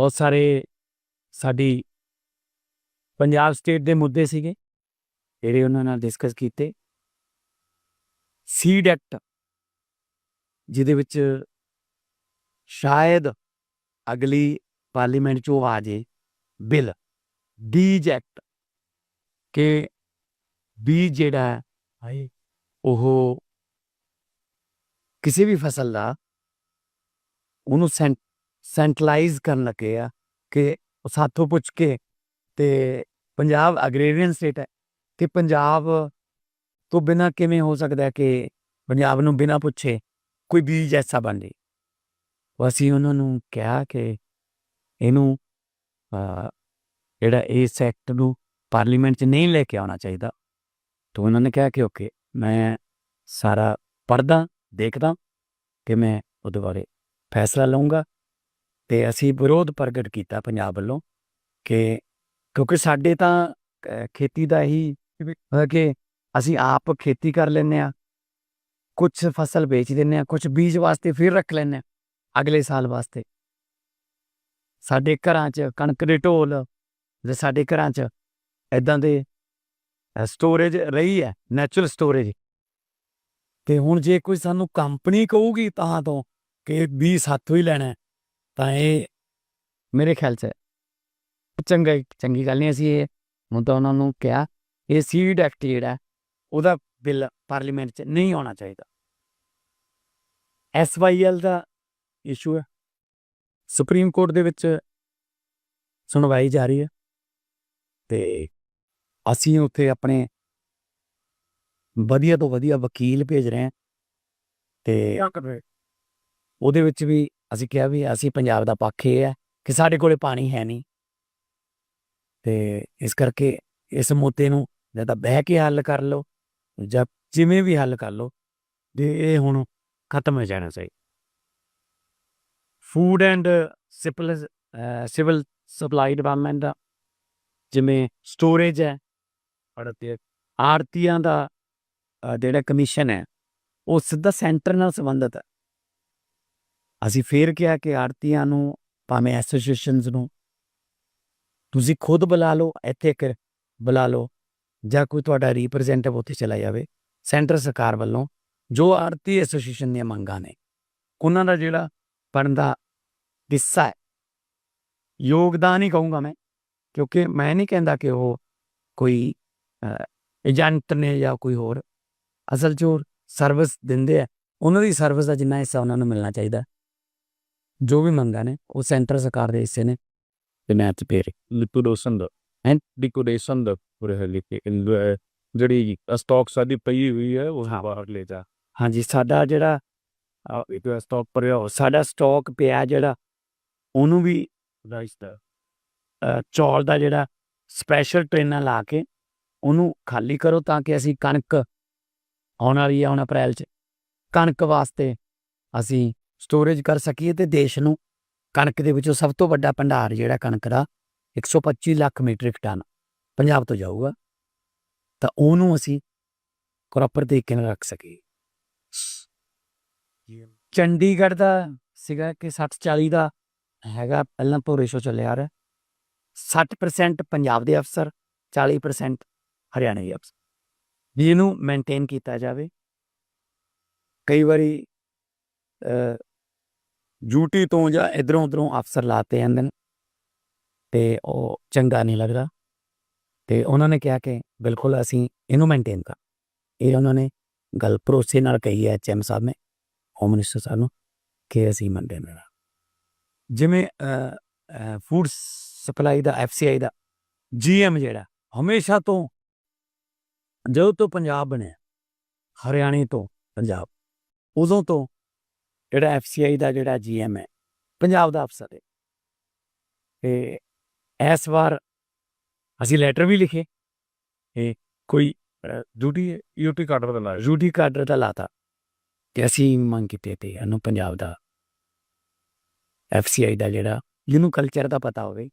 ਬਹੁਤ ਸਾਰੇ ਸਾਡੀ ਪੰਜਾਬ ਸਟੇਟ ਦੇ ਮੁੱਦੇ ਸੀਗੇ, ਜਿਹੜੇ ਉਹਨਾਂ ਨਾਲ ਡਿਸਕਸ ਕੀਤੇ। ਸੀਡ ਐਕਟ ਜਿਹਦੇ ਵਿੱਚ ਸ਼ਾਇਦ ਅਗਲੀ ਪਾਰਲੀਮੈਂਟ 'ਚ ਉਹ ਆ ਜੇ ਬਿੱਲ ਬੀਜ ਐਕਟ ਕਿ ਬੀਜ ਜਿਹੜਾ ਹੈ ਉਹ ਕਿਸੇ ਵੀ ਫਸਲ ਦਾ, ਉਹਨੂੰ ਸੈਂਟ ਸੈਂਟਰਲਾਈਜ਼ ਕਰਨ ਲੱਗੇ ਆ ਕਿ ਉਹ ਸਾਥੋਂ ਪੁੱਛ ਕੇ ਤੇ ਪੰਜਾਬ ਐਗਰੀਰੀਅਨ ਸਟੇਟ ਹੈ ਤੇ ਪੰਜਾਬ ਤੋਂ ਬਿਨਾ ਕਿਵੇਂ ਹੋ ਸਕਦਾ ਹੈ ਕਿ ਪੰਜਾਬ ਨੂੰ ਬਿਨਾ ਪੁੱਛੇ ਕੋਈ ਬੀਜ ਐਸਾ ਬਣ ਜੇ ਅਸੀਂ ਉਹਨਾਂ ਨੂੰ ਕਿਹਾ ਕਿ ਇਹਨੂੰ ਜਿਹੜਾ ਇਸ ਐਕਟ ਨੂੰ ਪਾਰਲੀਮੈਂਟ 'ਚ ਨਹੀਂ ਲੈ ਕੇ ਆਉਣਾ ਚਾਹੀਦਾ। ਤਾਂ ਉਹਨਾਂ ਨੇ ਕਿਹਾ ਕਿ ਓਕੇ, ਮੈਂ ਸਾਰਾ ਪੜਦਾ ਦੇਖਦਾ ਕਿ ਮੈਂ ਉਹਦੇ ਬਾਰੇ ਫੈਸਲਾ ਲਵਾਂਗਾ ਤੇ ਅਸੀਂ ਵਿਰੋਧ ਪ੍ਰਗਟ ਕੀਤਾ ਪੰਜਾਬ ਵੱਲੋਂ ਕਿ ਕਿਉਂਕਿ ਸਾਡੇ ਤਾਂ ਖੇਤੀ ਦਾ ਹੀ ਕਿ ਅਸੀਂ ਆਪ ਖੇਤੀ ਕਰ ਲੈਂਦੇ ਆ ਕੁਝ ਫਸਲ ਵੇਚ ਦਿੰਦੇ ਆ ਕੁਝ ਬੀਜ ਵਾਸਤੇ ਫਿਰ ਰੱਖ ਲੈਂਦੇ ਆ ਅਗਲੇ ਸਾਲ ਵਾਸਤੇ। ਸਾਡੇ ਘਰਾਂ 'ਚ ਕਣਕ ਦੇ ਢੋਲ ਜੇ ਸਾਡੇ ਘਰਾਂ 'ਚ ਇਦਾਂ ਦੇ ਸਟੋਰੇਜ ਰਹੀ ਹੈ ਨੈਚੁਰਲ ਸਟੋਰੇਜ ਤੇ ਹੁਣ ਜੇ ਕੋਈ ਸਾਨੂੰ ਕੰਪਨੀ ਕਹੂਗੀ ਤਾਂ ਤੋਂ ਕਿ ਵੀ ਸਾਥੋਂ ਹੀ ਲੈਣਾ ਤਾਂ ਇਹ ਮੇਰੇ ਖਿਆਲ 'ਚ ਚੰਗਾ ਚੰਗੀ ਗੱਲ ਨਹੀਂ, ਅਸੀਂ ਇਹ ਹੁਣ ਉਹਨਾਂ ਨੂੰ ਕਿਹਾ, ਇਹ ਸੀਡ ਐਕਟ ਜਿਹੜਾ ਉਹਦਾ ਬਿੱਲ ਪਾਰਲੀਮੈਂਟ 'ਚ ਨਹੀਂ ਆਉਣਾ ਚਾਹੀਦਾ। ਐਸਵਾਈਐਲ ਦਾ ਇਸ਼ੂ ਹੈ। ਸੁਪਰੀਮ ਕੋਰਟ ਦੇ ਵਿੱਚ ਸੁਣਵਾਈ ਜਾਰੀ ਹੈ। ਤੇ ਅਸੀਂ ਉੱਥੇ ਆਪਣੇ ਵਧੀਆ ਤੋਂ ਵਧੀਆ ਵਕੀਲ ਭੇਜ ਰਹੇ ਹਾਂ। ਤੇ ਉਹਦੇ ਵਿੱਚ ਵੀ ਅਸੀਂ ਕਿਹਾ ਵੀ ਅਸੀਂ ਪੰਜਾਬ ਦਾ ਪੱਖ ਇਹ ਹੈ ਕਿ ਸਾਡੇ ਕੋਲੇ ਪਾਣੀ ਹੈ ਨਹੀਂ। ਤੇ ਇਸ ਕਰਕੇ ਇਸ ਮੁੱਦੇ ਨੂੰ ਜਾਂ ਤਾਂ ਬਹਿ ਕੇ ਹੱਲ ਕਰ ਲਓ ਜਾਂ ਜਿਵੇਂ ਵੀ ਹੱਲ ਕਰ ਲਓ ਤੇ ਇਹ ਹੁਣ ਖਤਮ ਹੋ ਜਾਣਾ ਚਾਹੀਦਾ ਫੂਡ ਐਂਡ ਸਿਪਲ ਸਿਵਲ ਸਪਲਾਈ ਡਿਪਾਰਟਮੈਂਟ ਦਾ ਜਿਵੇਂ ਸਟੋਰੇਜ ਹੈ ਅੜਤੇ ਆੜਤੀਆਂ ਦਾ ਜਿਹੜਾ ਕਮਿਸ਼ਨ ਹੈ ਉਹ ਸਿੱਧਾ ਸੈਂਟਰ ਨਾਲ ਸੰਬੰਧਿਤ ਹੈ। ਅਸੀਂ ਫੇਰ ਕਿਹਾ ਕਿ ਆੜਤੀਆਂ ਨੂੰ, ਭਾਵੇਂ ਐਸੋਸੀਏਸ਼ਨਸ ਨੂੰ, ਤੁਸੀਂ ਖੁਦ ਬੁਲਾ ਲਓ, ਇੱਥੇ ਇੱਕ ਬੁਲਾ ਲਓ, ਜਾਂ ਕੋਈ ਤੁਹਾਡਾ ਰਿਪਰੈਜ਼ੈਂਟੇਟਿਵ ਉੱਥੇ ਚਲਾ ਜਾਵੇ ਸੈਂਟਰ ਸਰਕਾਰ ਵੱਲੋਂ, ਜੋ ਆੜਤੀ ਐਸੋਸੀਏਸ਼ਨ ਦੀਆਂ ਮੰਗਾਂ ਨੇ, ਉਹਨਾਂ ਦਾ ਜਿਹੜਾ ਬਣਦਾ ਹਿੱਸਾ ਹੈ। ਯੋਗਦਾਨ ਹੀ ਕਹੂੰਗਾ ਮੈਂ, ਕਿਉਂਕਿ ਮੈਂ ਨਹੀਂ ਕਹਿੰਦਾ ਕਿ ਉਹ ਕੋਈ ਏਜੰਟ ਨੇ ਜਾਂ ਕੋਈ ਹੋਰ, ਅਸਲ 'ਚ ਉਹ ਸਰਵਿਸ ਦਿੰਦੇ ਆ, ਉਹਨਾਂ ਦੀ ਸਰਵਿਸ ਦਾ ਜਿੰਨਾ ਹਿੱਸਾ ਉਹਨਾਂ ਨੂੰ ਮਿਲਣਾ ਚਾਹੀਦਾ। ਜੋ ਵੀ ਮੰਗਾਂ ਨੇ ਉਹ ਸੈਂਟਰ ਸਰਕਾਰ ਦੇ ਹਿੱਸੇ ਨੇ। ਤੇ ਮੈਂ ਤੇ ਪੇਰੇ ਲਿਕੁਇਡੇਸ਼ਨ ਦਾ। ਹੈਂ? ਲਿਕੁਇਡੇਸ਼ਨ ਦਾ ਪੂਰੇ ਹੈ ਲਿਖੇ ਜਿਹੜੀ ਸਟਾਕ ਸਾਡੀ ਪਈ ਹੋਈ ਹੈ ਉਹ। ਬਾਹਰ ਲੈ ਜਾ। ਹਾਂਜੀ ਸਾਡਾ ਜਿਹੜਾ ਇਹ ਤਾਂ ਸਟਾਕ ਭਰਿਆ ਹੋ ਸਾਡਾ ਸਟਾਕ ਪਿਆ ਜਿਹੜਾ ਉਹਨੂੰ ਵੀ ਰਾਈਸ ਦਾ। ਚੌਲ ਦਾ ਜਿਹੜਾ ਸਪੈਸ਼ਲ ਟ੍ਰੇਨਾਂ ਲਾ ਕੇ ਉਹਨੂੰ ਖਾਲੀ ਕਰੋ ਤਾਂ ਕਿ ਅਸੀਂ ਕਣਕ ਆਉਣ ਵਾਲੀ ਹੈ ਹੁਣ ਅਪ੍ਰੈਲ 'ਚ। ਕਣਕ ਵਾਸਤੇ ਅਸੀਂ ਸਟੋਰੇਜ ਕਰ ਸਕੀਏ ਤੇ ਦੇਸ਼ ਨੂੰ ਕਣਕ ਦੇ ਵਿੱਚੋਂ ਸਭ ਤੋਂ ਵੱਡਾ ਭੰਡਾਰ ਜਿਹੜਾ ਕਣਕ ਦਾ 125 ਲੱਖ ਮੀਟ੍ਰਿਕ ਟਨ ਪੰਜਾਬ ਤੋਂ ਜਾਊਗਾ। ਤਾਂ ਉਹਨੂੰ ਅਸੀਂ ਪ੍ਰੋਪਰ ਤਰੀਕੇ ਨਾਲ ਰੱਖ ਸਕੀਏ। ਚੰਡੀਗੜ੍ਹ ਦਾ ਸੀਗਾ ਕਿ 60 40 ਦਾ ਹੈਗਾ, ਪਹਿਲਾਂ ਤੋਂ ਸ਼ੋ ਚੱਲਿਆ ਰਿਹਾ। 60% ਪੰਜਾਬ ਦੇ ਅਫਸਰ 40% ਹਰਿਆਣਾ ਦੇ ਅਫਸਰ। ਵੀ ਇਹਨੂੰ ਮੇਨਟੇਨ ਕੀਤਾ ਜਾਵੇ। ਕਈ ਵਾਰੀ ਡਿਊਟੀ ਤੋਂ ਜਾਂ ਇਧਰੋਂ ਉਧਰੋਂ ਅਫਸਰ ਲਾਤੇ ਜਾਂਦੇ ਨੇ ਤੇ ਉਹ ਚੰਗਾ ਨਹੀਂ ਲੱਗਦਾ ਤੇ ਉਹਨਾਂ ਨੇ ਕਿਹਾ ਕਿ ਬਿਲਕੁਲ ਅਸੀਂ ਇਹਨੂੰ ਮੇਨਟੇਨ ਕਰ ਇਹ ਉਹਨਾਂ ਨੇ ਗੱਲ ਭਰੋਸੇ ਨਾਲ ਕਹੀ ਹੈ ਐਚਐਮ ਸਾਹਿਬ ਨੇ ਹੋਮ ਮਿਨਿਸਟਰ ਸਾਹਿਬ ਨੂੰ ਕਿ ਅਸੀਂ ਮੇਨਟੇਨ ਕਰਾਂ ਜਿਵੇਂ ਫੂਡ ਸਪਲਾਈ ਦਾ ਐਫਸੀਆਈ ਦਾ ਜੀਐਮ ਜਿਹੜਾ ਹਮੇਸ਼ਾ ਤੋਂ ਜਦੋਂ ਤੋਂ ਪੰਜਾਬ ਬਣਿਆ ਹਰਿਆਣੇ ਤੋਂ ਪੰਜਾਬ ਉਦੋਂ ਤੋਂ ਜਿਹੜਾ ਐਫਸੀਆਈ ਦਾ ਜਿਹੜਾ ਜੀਐਮ ਹੈ ਪੰਜਾਬ ਦਾ ਅਫਸਰ ਹੈ। ਤੇ ਇਸ ਵਾਰ ਅਸੀਂ ਲੈਟਰ ਵੀ ਲਿਖੇ ਇਹ ਕੋਈ ਡਿਊਟੀ ਯੂਟੀ ਕਾਰਡ ਬਦਲਣਾ ਹੈ ਰੂਟੀ ਕਾਰਡਰ ਦਾ ਲਾਤਾ। ਕਿ ਅਸੀਂ ਮੰਗ ਕੀਤੀ ਤੇ ਇਹਨੂੰ ਪੰਜਾਬ ਦਾ ਐਫਸੀਆਈ ਦਾ ਜਿਹੜਾ ਜਿਹਨੂੰ ਕਲਚਰ ਦਾ ਪਤਾ ਹੋਵੇ।